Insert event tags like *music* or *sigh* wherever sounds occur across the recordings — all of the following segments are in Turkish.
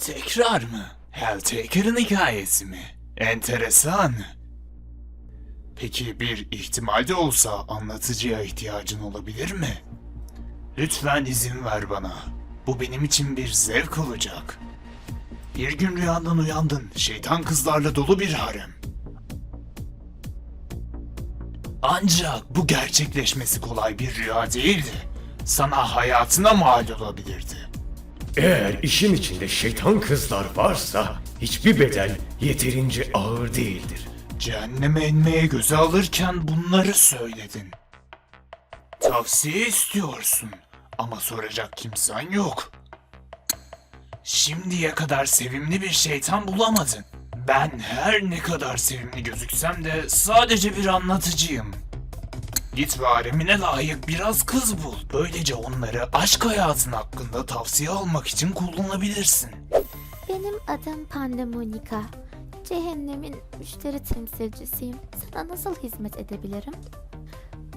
Tekrar mı? Helltaker'ın hikayesi mi? Enteresan. Peki bir ihtimal de olsa anlatıcıya ihtiyacın olabilir mi? Lütfen izin ver bana. Bu benim için bir zevk olacak. Bir gün rüyandan uyandın, şeytan kızlarla dolu bir harem. Ancak bu gerçekleşmesi kolay bir rüya değildi. Sana hayatına mal olabilirdi. Eğer işin içinde şeytan kızlar varsa hiçbir bedel yeterince ağır değildir. Cehenneme inmeye göze alırken bunları söyledin. Tavsiye istiyorsun ama soracak kimsen yok. Şimdiye kadar sevimli bir şeytan bulamadın. Ben her ne kadar sevimli gözüksem de sadece bir anlatıcıyım. Git ve haremine layık biraz kız bul. Böylece onları aşk hayatın hakkında tavsiye almak için kullanabilirsin. Benim adım Pandemonika. Cehennemin müşteri temsilcisiyim. Sana nasıl hizmet edebilirim?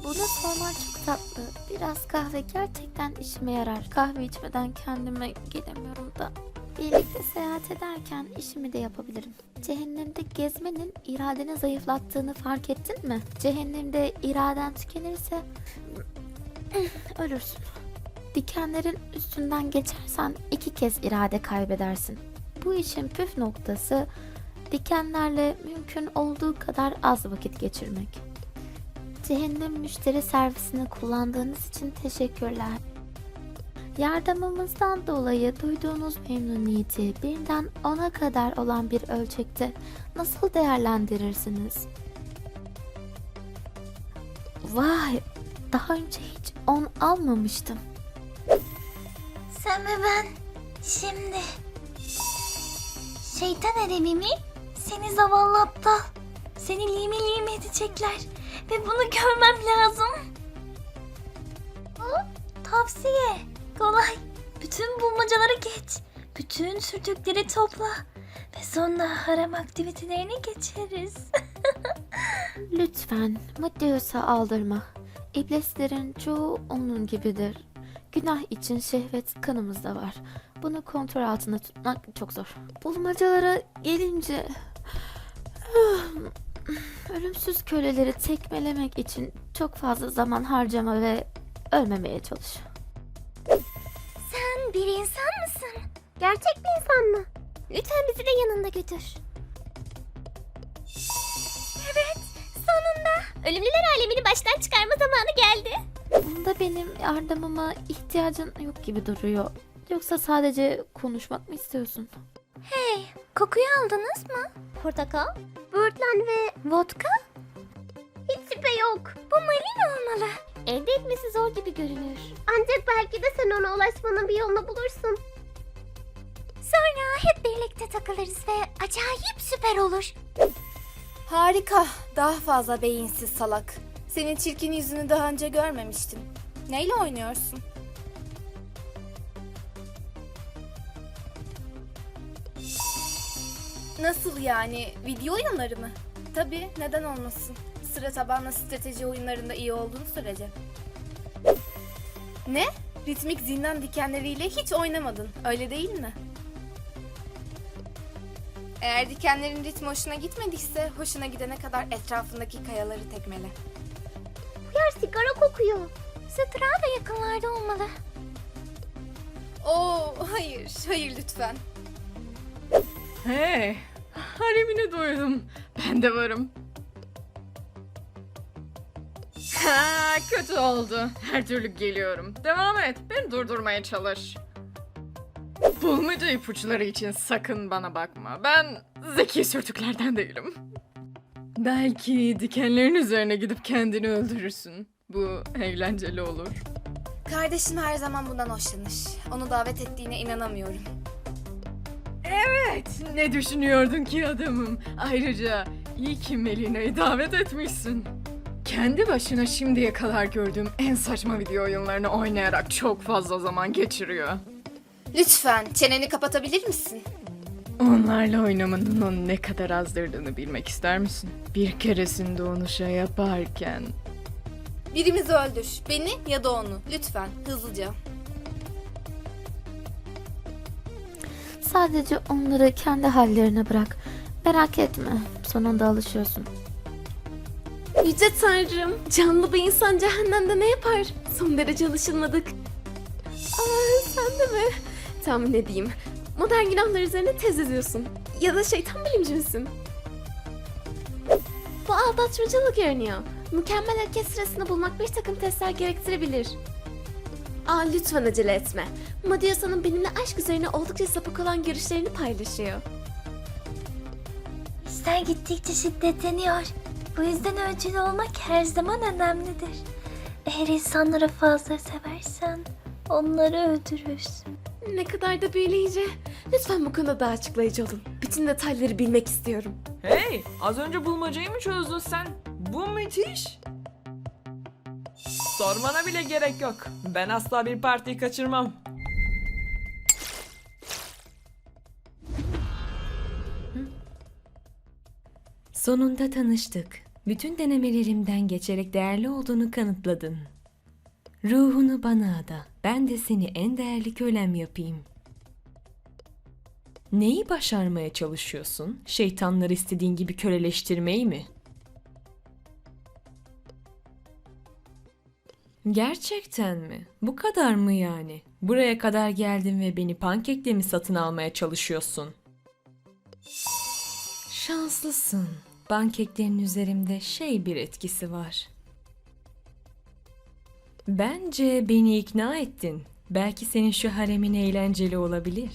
Bunu sorman çok tatlı. Biraz kahve gerçekten işime yarar. Kahve içmeden kendime gelemiyorum da. Birlikte seyahat ederken işimi de yapabilirim. Cehennemde gezmenin iradeni zayıflattığını fark ettin mi? Cehennemde iraden tükenirse *clears throat* ölürsün. Dikenlerin üstünden geçersen iki kez irade kaybedersin. Bu işin püf noktası dikenlerle mümkün olduğu kadar az vakit geçirmek. Cehennem müşteri servisini kullandığınız için teşekkürler. Yardımımızdan dolayı duyduğunuz memnuniyeti birden ona kadar olan bir ölçekte nasıl değerlendirirsiniz? Vay, daha önce hiç on almamıştım. Sen ve ben şimdi şeytan edebimi seni zavallı aptal seni lime lime edecekler ve bunu görmem lazım. Hop, tavsiye kolay bütün bulmacaları geç bütün sürtükleri topla ve sonra harem aktivitelerine geçeriz. *laughs* Lütfen Matteus'a aldırma. İblislerin çoğu onun gibidir. Günah için şehvet kanımızda var. Bunu kontrol altında tutmak çok zor. Bulmacalara gelince... *sighs* Ölümsüz köleleri tekmelemek için çok fazla zaman harcama ve ölmemeye çalış. Bir insan mısın? Gerçek bir insan mı? Lütfen bizi de yanında götür. Evet, sonunda. Ölümlüler alemini baştan çıkarma zamanı geldi. Bunda benim yardımıma ihtiyacın yok gibi duruyor. Yoksa sadece konuşmak mı istiyorsun? Hey, kokuyu aldınız mı? Portakal, böğürtlen ve vodka? Hiç şüphe yok. Bu Marina olmalı. Elde etmesi zor gibi görünür. Ancak belki de sen ona ulaşmanın bir yolunu bulursun. Sonra hep birlikte takılırız ve acayip süper olur. Harika. Daha fazla beyinsiz salak. Senin çirkin yüzünü daha önce görmemiştim. Neyle oynuyorsun? Nasıl yani? Video oyunları mı? Tabii, neden olmasın? Sıra tabanlı strateji oyunlarında iyi olduğunu sürece. Ne? Ritmik zindan dikenleriyle hiç oynamadın, öyle değil mi? Eğer dikenlerin ritmi hoşuna gitmediyse hoşuna gidene kadar etrafındaki kayaları tekmele. Bu yer sigara kokuyor. Strada yakınlarda olmalı. Oo hayır, hayır lütfen. Hey, haremini duydum. Ben de varım. Ha, *laughs* kötü oldu. Her türlü geliyorum. Devam et. Beni durdurmaya çalış. Bulmaca ipuçları için sakın bana bakma. Ben zeki sürtüklerden değilim. Belki dikenlerin üzerine gidip kendini öldürürsün. Bu eğlenceli olur. Kardeşim her zaman bundan hoşlanır. Onu davet ettiğine inanamıyorum. Evet, ne düşünüyordun ki adamım? Ayrıca iyi ki Melina'yı davet etmişsin. Kendi başına şimdiye kadar gördüğüm en saçma video oyunlarını oynayarak çok fazla zaman geçiriyor. Lütfen çeneni kapatabilir misin? Onlarla oynamanın onu ne kadar azdırdığını bilmek ister misin? Bir keresinde onu şey yaparken... Birimizi öldür. Beni ya da onu. Lütfen hızlıca. Sadece onları kendi hallerine bırak. Merak etme, sonunda alışıyorsun. Yüce Tanrım, canlı bir insan cehennemde ne yapar? Son derece alışılmadık. Aa, sen de mi? Tahmin edeyim. Modern günahlar üzerine tez yazıyorsun. Ya da şeytan bilimci misin? Bu aldatmacalı görünüyor. Mükemmel hareket sırasında bulmak bir takım testler gerektirebilir. Aa lütfen acele etme. Madiosa'nın benimle aşk üzerine oldukça sapık olan görüşlerini paylaşıyor. İşler gittikçe şiddetleniyor. Bu yüzden ölçülü olmak her zaman önemlidir. Eğer insanları fazla seversen onları öldürürsün. Ne kadar da büyüleyici. Lütfen bu konuda daha açıklayıcı olun. Bütün detayları bilmek istiyorum. Hey, az önce bulmacayı mı çözdün sen? Bu müthiş. Sormana bile gerek yok. Ben asla bir partiyi kaçırmam. Sonunda tanıştık. Bütün denemelerimden geçerek değerli olduğunu kanıtladın. Ruhunu bana ada. Ben de seni en değerli kölem yapayım. Neyi başarmaya çalışıyorsun? Şeytanları istediğin gibi köleleştirmeyi mi? Gerçekten mi? Bu kadar mı yani? Buraya kadar geldin ve beni pankekle mi satın almaya çalışıyorsun? Şanslısın. Pankeklerin üzerimde şey bir etkisi var. Bence beni ikna ettin. Belki senin şu haremin eğlenceli olabilir.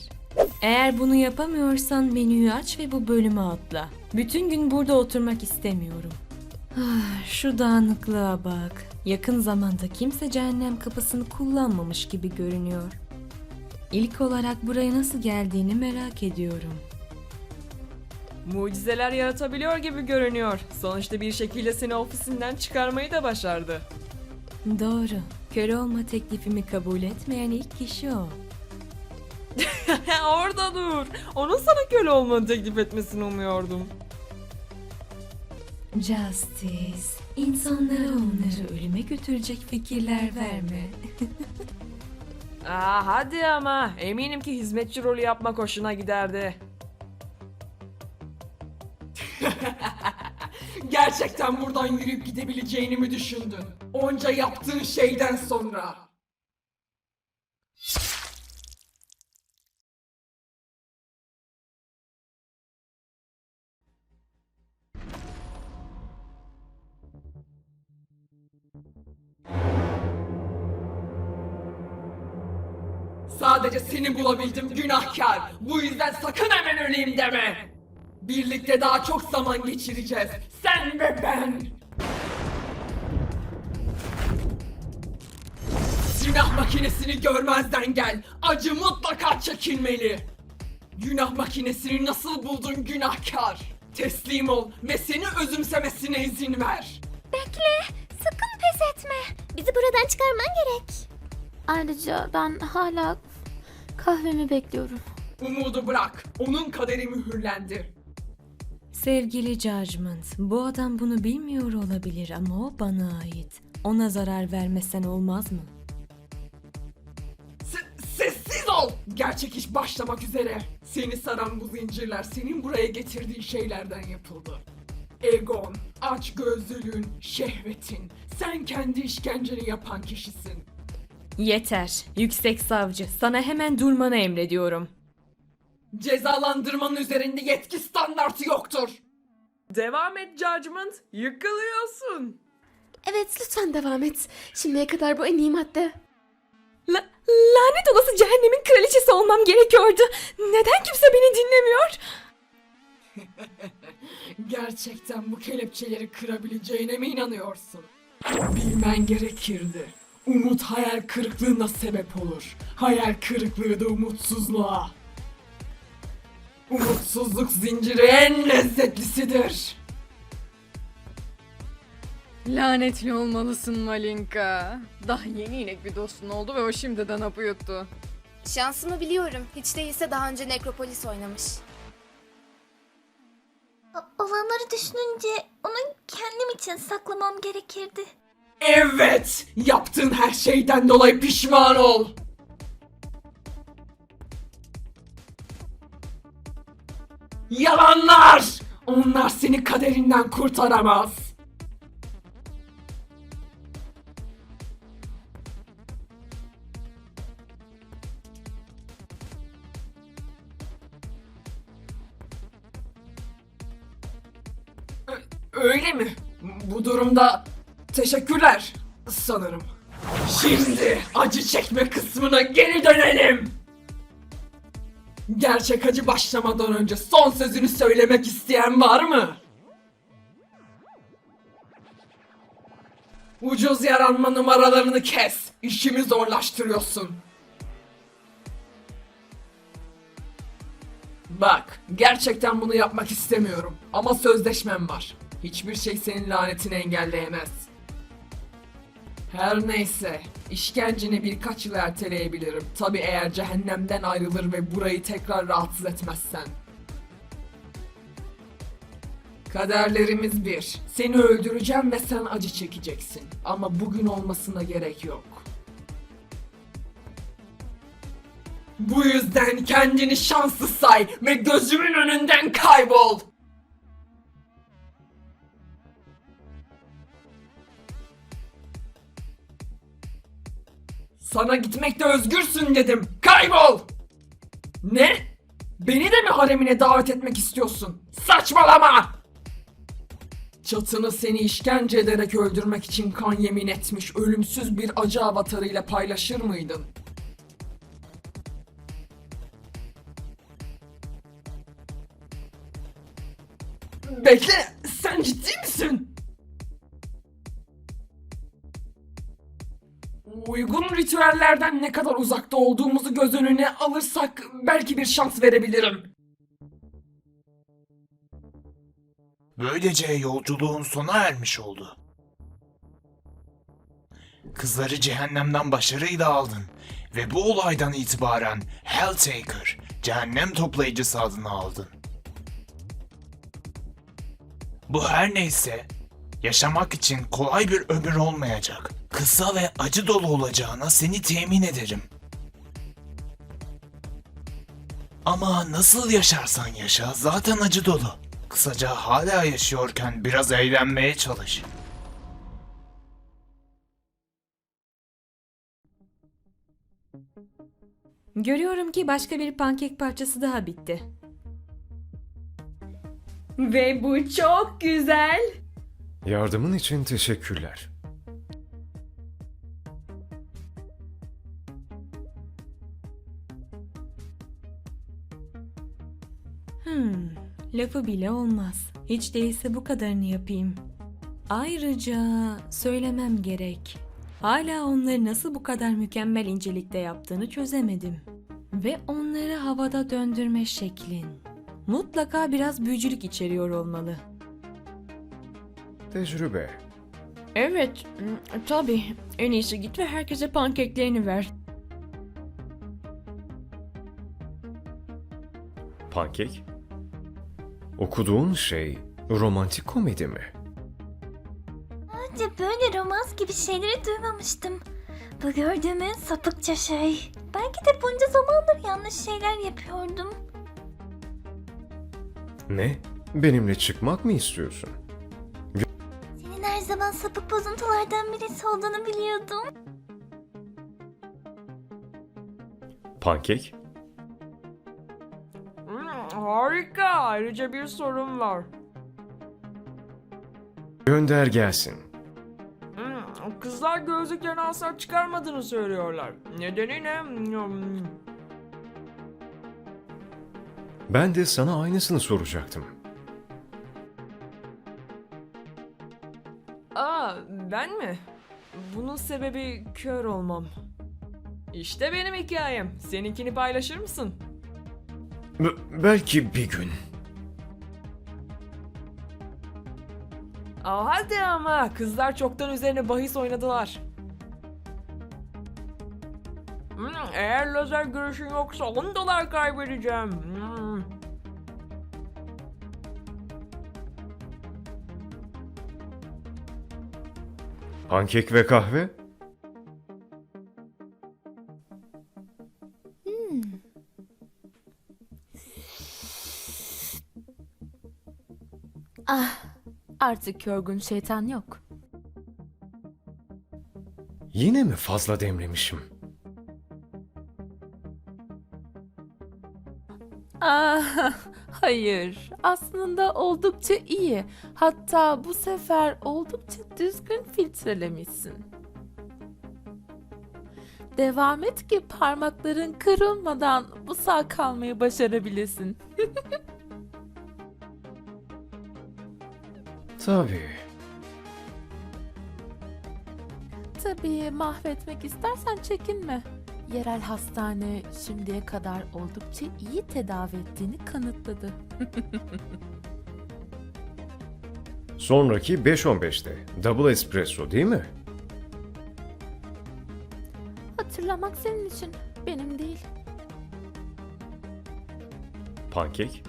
Eğer bunu yapamıyorsan menüyü aç ve bu bölümü atla. Bütün gün burada oturmak istemiyorum. Ah, şu dağınıklığa bak. Yakın zamanda kimse cehennem kapısını kullanmamış gibi görünüyor. İlk olarak buraya nasıl geldiğini merak ediyorum. Mucizeler yaratabiliyor gibi görünüyor. Sonuçta bir şekilde seni ofisinden çıkarmayı da başardı. Doğru. Köle olma teklifimi kabul etmeyen ilk kişi o. *laughs* Orada dur. Onun sana köle olmanı teklif etmesini umuyordum. Justice. İnsanlara onları ölüme götürecek fikirler verme. *laughs* Aa hadi ama. Eminim ki hizmetçi rolü yapmak hoşuna giderdi. *laughs* Gerçekten buradan yürüyüp gidebileceğini mi düşündün? Onca yaptığın şeyden sonra. Sadece seni bulabildim günahkar. Bu yüzden sakın hemen öleyim deme. Birlikte daha çok zaman geçireceğiz. Sen ve ben. Günah makinesini görmezden gel. Acı mutlaka çekilmeli. Günah makinesini nasıl buldun günahkar? Teslim ol ve seni özümsemesine izin ver. Bekle, sakın pes etme. Bizi buradan çıkarman gerek. Ayrıca ben hala kahvemi bekliyorum. Umudu bırak. Onun kaderi mühürlendi. Sevgili Judgment, bu adam bunu bilmiyor olabilir ama o bana ait. Ona zarar vermesen olmaz mı? Se- sessiz ol! Gerçek iş başlamak üzere. Seni saran bu zincirler senin buraya getirdiğin şeylerden yapıldı. Egon, açgözlülüğün, şehvetin. Sen kendi işkenceni yapan kişisin. Yeter. Yüksek savcı, sana hemen durmanı emrediyorum. Cezalandırmanın üzerinde yetki standartı yoktur. Devam et Judgment. Yıkılıyorsun. Evet lütfen devam et. Şimdiye kadar bu en iyi madde. La- lanet olası cehennemin kraliçesi olmam gerekiyordu. Neden kimse beni dinlemiyor? *laughs* Gerçekten bu kelepçeleri kırabileceğine mi inanıyorsun? Bilmen gerekirdi. Umut hayal kırıklığına sebep olur. Hayal kırıklığı da umutsuzluğa. Umutsuzluk zinciri en lezzetlisidir. Lanetli olmalısın Malinka. Daha yeni inek bir dostun oldu ve o şimdiden hapı yuttu. Şansımı biliyorum. Hiç değilse daha önce Nekropolis oynamış. O- olanları düşününce onu kendim için saklamam gerekirdi. Evet! Yaptığın her şeyden dolayı pişman ol. Yalanlar! Onlar seni kaderinden kurtaramaz. Öyle mi? Bu durumda teşekkürler sanırım. Şimdi acı çekme kısmına geri dönelim. Gerçek acı başlamadan önce son sözünü söylemek isteyen var mı? Ucuz yaranma numaralarını kes. İşimi zorlaştırıyorsun. Bak, gerçekten bunu yapmak istemiyorum. Ama sözleşmem var. Hiçbir şey senin lanetini engelleyemez. Her neyse, işkenceni birkaç yıl erteleyebilirim. Tabi eğer cehennemden ayrılır ve burayı tekrar rahatsız etmezsen. Kaderlerimiz bir. Seni öldüreceğim ve sen acı çekeceksin. Ama bugün olmasına gerek yok. Bu yüzden kendini şanssız say ve gözümün önünden kaybol. Sana gitmekte özgürsün dedim. Kaybol! Ne? Beni de mi haremine davet etmek istiyorsun? Saçmalama! Çatını seni işkence ederek öldürmek için kan yemin etmiş ölümsüz bir acı avatarıyla paylaşır mıydın? Bekle, sen ciddi misin? Uygun ritüellerden ne kadar uzakta olduğumuzu göz önüne alırsak belki bir şans verebilirim. Böylece yolculuğun sona ermiş oldu. Kızları cehennemden başarıyla aldın ve bu olaydan itibaren Helltaker, cehennem toplayıcısı adını aldın. Bu her neyse, yaşamak için kolay bir ömür olmayacak. Kısa ve acı dolu olacağına seni temin ederim. Ama nasıl yaşarsan yaşa zaten acı dolu. Kısaca hala yaşıyorken biraz eğlenmeye çalış. Görüyorum ki başka bir pankek parçası daha bitti. Ve bu çok güzel. Yardımın için teşekkürler. Hmm, lafı bile olmaz. Hiç değilse bu kadarını yapayım. Ayrıca söylemem gerek. Hala onları nasıl bu kadar mükemmel incelikte yaptığını çözemedim. Ve onları havada döndürme şeklin. Mutlaka biraz büyücülük içeriyor olmalı. Tecrübe. Evet, tabii. En iyisi git ve herkese pankeklerini ver. Pankek? Okuduğun şey romantik komedi mi? Önce böyle romans gibi şeyleri duymamıştım. Bu gördüğümün sapıkça şey. Belki de bunca zamandır yanlış şeyler yapıyordum. Ne? Benimle çıkmak mı istiyorsun? Her zaman sapık bozuntulardan birisi olduğunu biliyordum. Pankek? harika. Ayrıca bir sorun var. Gönder gelsin. Hmm, Kızlar gözlüklerini asla çıkarmadığını söylüyorlar. Nedeni ne? Hmm. Ben de sana aynısını soracaktım. Ben mi? Bunun sebebi kör olmam. İşte benim hikayem. Seninkini paylaşır mısın? B- belki bir gün. Aa, hadi ama kızlar çoktan üzerine bahis oynadılar. Hmm, eğer lazer görüşün yoksa 10 dolar kaybedeceğim. Hmm. Pankek ve kahve? Hmm. Ah, artık yorgun şeytan yok. Yine mi fazla demlemişim? Ah, hayır. Aslında oldukça iyi. Hatta bu sefer oldukça düzgün filtrelemişsin. Devam et ki parmakların kırılmadan bu sağ kalmayı başarabilesin. *laughs* Tabii. Tabii mahvetmek istersen çekinme. Yerel hastane şimdiye kadar oldukça iyi tedavi ettiğini kanıtladı. *laughs* Sonraki 5.15'te. Double espresso değil mi? Hatırlamak senin için, benim değil. Pankek?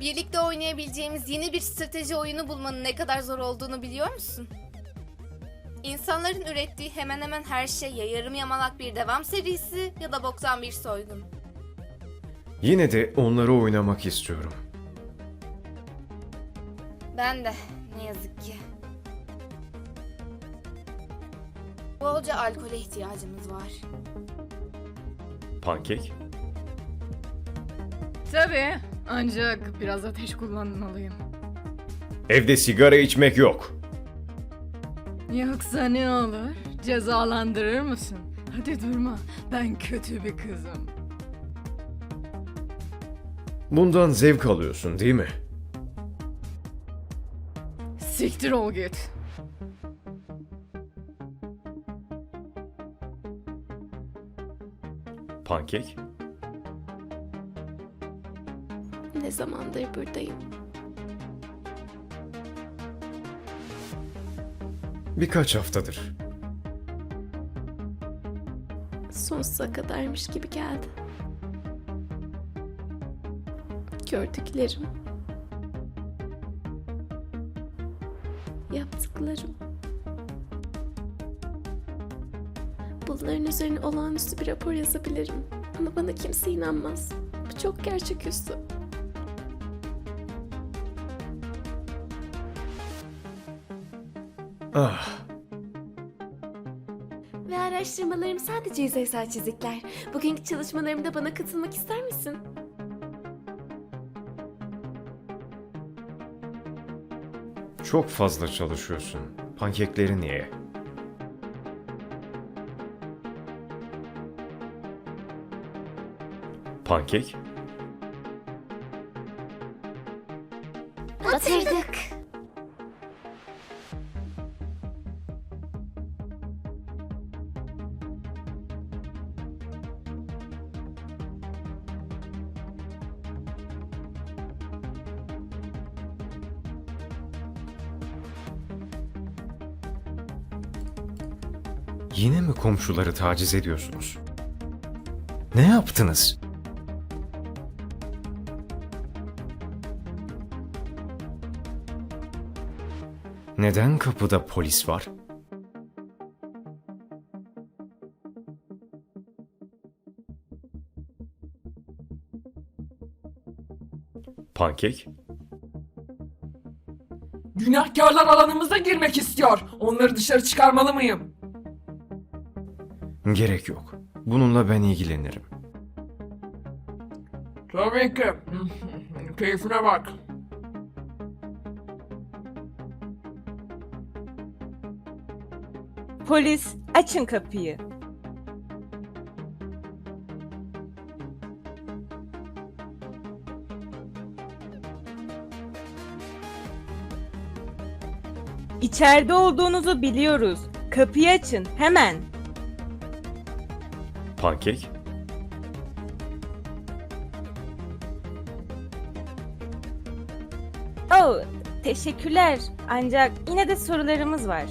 Birlikte oynayabileceğimiz yeni bir strateji oyunu bulmanın ne kadar zor olduğunu biliyor musun? İnsanların ürettiği hemen hemen her şey ya yarım yamalak bir devam serisi ya da boktan bir soygun. Yine de onları oynamak istiyorum. Ben de ne yazık ki. Bolca alkole ihtiyacımız var. Pankek? Tabii. Ancak biraz ateş kullanmalıyım. Evde sigara içmek yok. Yoksa ne olur? Cezalandırır mısın? Hadi durma. Ben kötü bir kızım. Bundan zevk alıyorsun değil mi? Siktir ol git. Pankek? Ne zamandır buradayım. Birkaç haftadır. Sonsuza kadarmış gibi geldi. Gördüklerim. Yaptıklarım. Bunların üzerine olağanüstü bir rapor yazabilirim. Ama bana kimse inanmaz. Bu çok gerçeküstü. Ah, Ve araştırmalarım sadece yüzeysel çizikler. Bugünkü çalışmalarımda bana katılmak ister misin? çok fazla çalışıyorsun. Pankekleri niye? Pankek? Yine mi komşuları taciz ediyorsunuz? Ne yaptınız? Neden kapıda polis var? Pankek? Günahkarlar alanımıza girmek istiyor. Onları dışarı çıkarmalı mıyım? Gerek yok. Bununla ben ilgilenirim. Tabii ki. Keyfine bak. Polis, açın kapıyı. İçeride olduğunuzu biliyoruz. Kapıyı açın, hemen. Pankek? Oh, teşekkürler. Ancak yine de sorularımız var.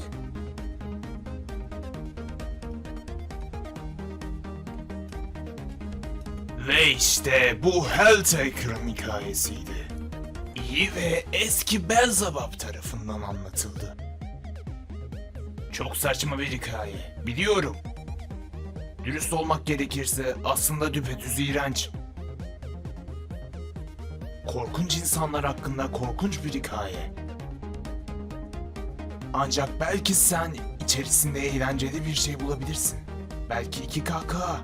Ve işte bu Helltaker'ın hikayesiydi. İyi ve eski Belzebub tarafından anlatıldı. Çok saçma bir hikaye, biliyorum. Dürüst olmak gerekirse aslında düpedüz iğrenç. korkunç insanlar hakkında korkunç bir hikaye. Ancak belki sen içerisinde eğlenceli bir şey bulabilirsin. Belki iki kaka.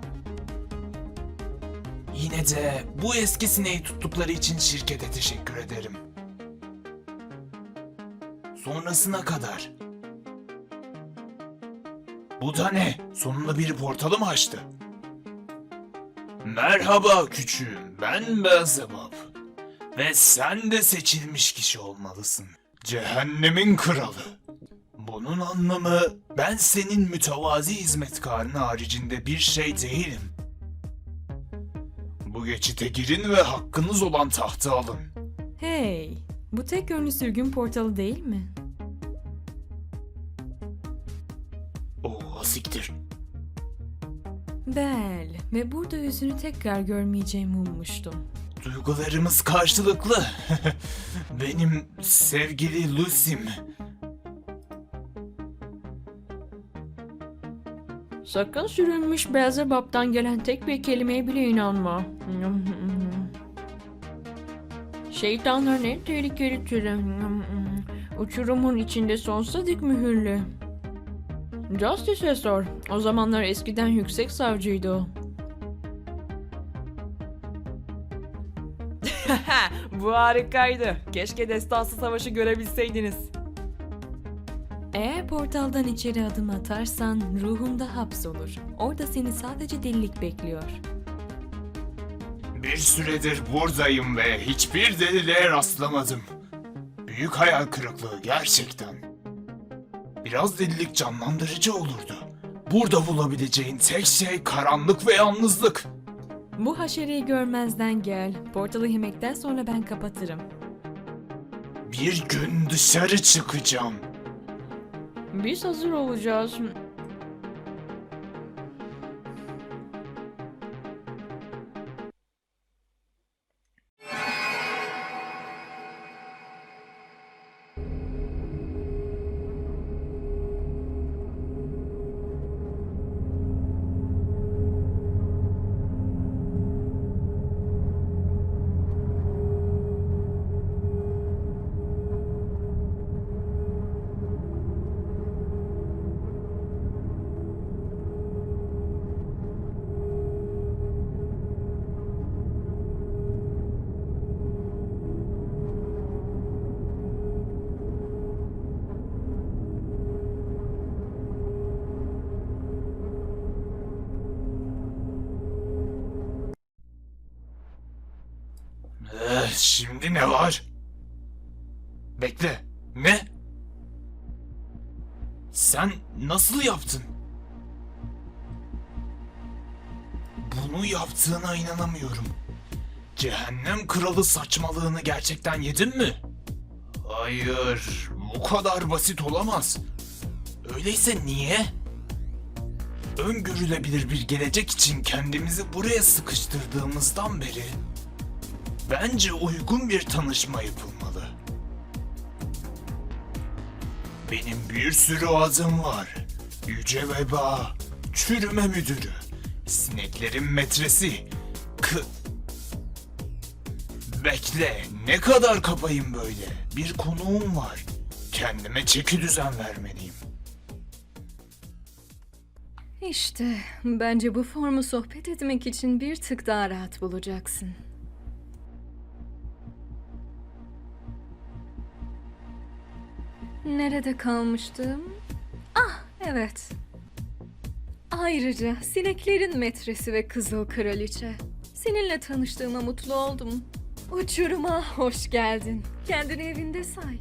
Yine de bu eski sineği tuttukları için şirkete teşekkür ederim. Sonrasına kadar. Bu da ne? Sonunda biri portalı mı açtı? Merhaba küçüğüm, ben Beelzebub. Ve sen de seçilmiş kişi olmalısın. Cehennemin kralı. Bunun anlamı ben senin mütevazi hizmetkarın haricinde bir şey değilim. Bu geçite girin ve hakkınız olan tahtı alın. Hey, bu tek yönlü sürgün portalı değil mi? Oo siktir. Bel ve burada yüzünü tekrar görmeyeceğimi ummuştum. Duygularımız karşılıklı. *laughs* Benim sevgili Lucy'm. Sakın sürünmüş Beelzebub'dan gelen tek bir kelimeye bile inanma. Şeytanların en tehlikeli türü. Uçurumun içinde sonsuza dik mühürlü. Justice'e sor. O zamanlar eskiden yüksek savcıydı o. *laughs* Bu harikaydı. Keşke destansı savaşı görebilseydiniz. Eğer portaldan içeri adım atarsan ruhunda hapsolur. Orada seni sadece delilik bekliyor. Bir süredir buradayım ve hiçbir deliliğe rastlamadım. Büyük hayal kırıklığı gerçekten. Biraz delilik canlandırıcı olurdu. Burada bulabileceğin tek şey karanlık ve yalnızlık. Bu haşereyi görmezden gel. Portalı yemekten sonra ben kapatırım. Bir gün dışarı çıkacağım. Biz hazır olacağız. Şimdi ne var? Bekle. Ne? Sen nasıl yaptın? Bunu yaptığına inanamıyorum. Cehennem kralı saçmalığını gerçekten yedin mi? Hayır, bu kadar basit olamaz. Öyleyse niye? Öngörülebilir bir gelecek için kendimizi buraya sıkıştırdığımızdan beri Bence uygun bir tanışma yapılmalı. Benim bir sürü adım var. Yüce Veba, çürüme müdürü, sineklerin metresi, kı... Bekle, ne kadar kapayım böyle? Bir konuğum var. Kendime çeki düzen vermeliyim. İşte bence bu formu sohbet etmek için bir tık daha rahat bulacaksın. Nerede kalmıştım? Ah evet. Ayrıca sineklerin metresi ve kızıl kraliçe. Seninle tanıştığıma mutlu oldum. Uçuruma hoş geldin. Kendini evinde say.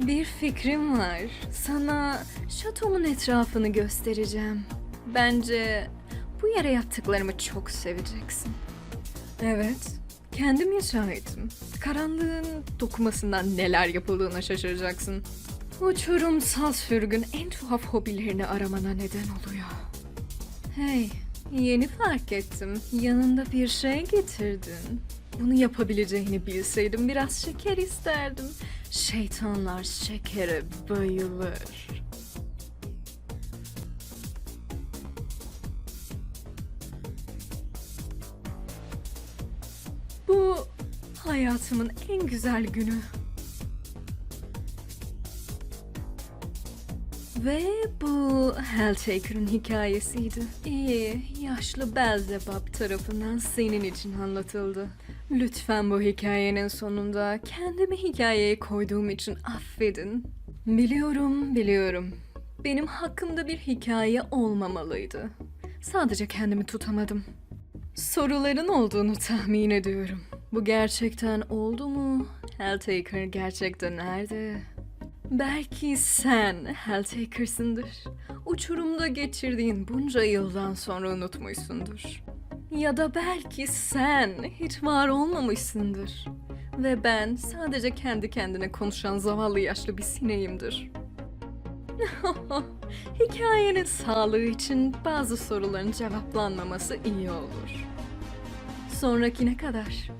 Bir fikrim var. Sana şatomun etrafını göstereceğim. Bence bu yere yaptıklarımı çok seveceksin. Evet, kendim inşa ettim. Karanlığın dokumasından neler yapıldığına şaşıracaksın. Uçurumsal sürgün en tuhaf hobilerini aramana neden oluyor. Hey, yeni fark ettim. Yanında bir şey getirdin. Bunu yapabileceğini bilseydim biraz şeker isterdim. Şeytanlar şekere bayılır. Bu Hayatımın en güzel günü. Ve bu Helltaker'ın hikayesiydi. İyi, yaşlı Belzebub tarafından senin için anlatıldı. Lütfen bu hikayenin sonunda kendimi hikayeye koyduğum için affedin. Biliyorum, biliyorum. Benim hakkımda bir hikaye olmamalıydı. Sadece kendimi tutamadım. Soruların olduğunu tahmin ediyorum. Bu gerçekten oldu mu? Helltaker gerçekten nerede? Belki sen Helltaker'sındır. Uçurumda geçirdiğin bunca yıldan sonra unutmuşsundur. Ya da belki sen hiç var olmamışsındır. Ve ben sadece kendi kendine konuşan zavallı yaşlı bir sineğimdir. *laughs* Hikayenin sağlığı için bazı soruların cevaplanmaması iyi olur. Sonrakine kadar